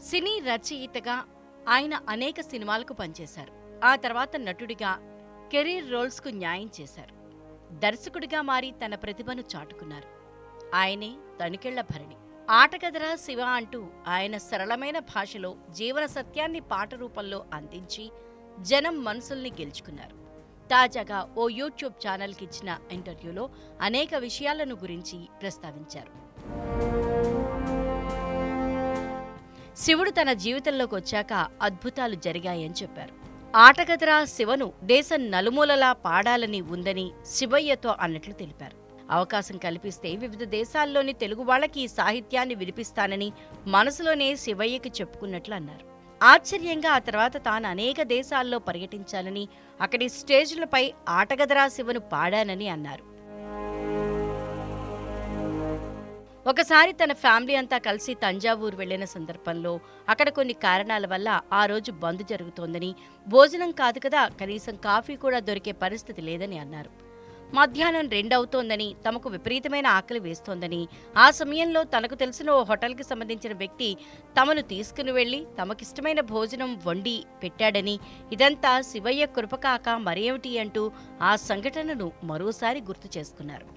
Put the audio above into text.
సినీ రచయితగా ఆయన అనేక సినిమాలకు పనిచేశారు. ఆ తర్వాత నటుడిగా కెరీర్ రోల్స్కు న్యాయం చేశారు. దర్శకుడిగా మారి తన ప్రతిభను చాటుకున్నారు. ఆయనే తణికెళ్ళ భరణి. ఆటగదరా శివ అంటూ ఆయన సరళమైన భాషలో జీవన సత్యాన్ని పాట రూపంలో అందించి జనం మనసుల్ని గెలుచుకున్నారు. తాజాగా ఓ యూట్యూబ్ ఛానల్కి ఇచ్చిన ఇంటర్వ్యూలో అనేక విషయాలను గురించి ప్రస్తావించారు. శివుడు తన జీవితంలోకి వచ్చాక అద్భుతాలు జరిగాయని చెప్పారు. ఆటగదరా శివను దేశం నలుమూలలా పాడాలని ఉందని శివయ్యతో అన్నట్లు తెలిపారు. అవకాశం కల్పిస్తే వివిధ దేశాల్లోని తెలుగు వాళ్ళకి ఈ సాహిత్యాన్ని వినిపిస్తానని మనసులోనే శివయ్యకి చెప్పుకున్నట్లు అన్నారు. ఆశ్చర్యంగా ఆ తర్వాత తాను అనేక దేశాల్లో పర్యటించాలని అక్కడి స్టేజ్లపై ఆటగదరా శివను పాడానని అన్నారు. ఒకసారి తన ఫ్యామిలీ అంతా కలిసి తంజావూరు వెళ్ళిన సందర్భంలో అక్కడ కొన్ని కారణాల వల్ల ఆ రోజు బంద్ జరుగుతోందని భోజనం కాదు కదా కనీసం కాఫీ కూడా దొరికే పరిస్థితి లేదని అన్నారు. మధ్యాహ్నం రెండవుతోందని తమకు విపరీతమైన ఆకలి వేస్తోందని ఆ సమయంలో తనకు తెలిసిన ఓ హోటల్కి సంబంధించిన వ్యక్తి తమను తీసుకుని వెళ్ళి తమకిష్టమైన భోజనం వండి పెట్టాడని ఇదంతా శివయ్య కృపకాక మరేమిటి అంటూ ఆ సంఘటనను మరోసారి గుర్తు చేసుకున్నారు.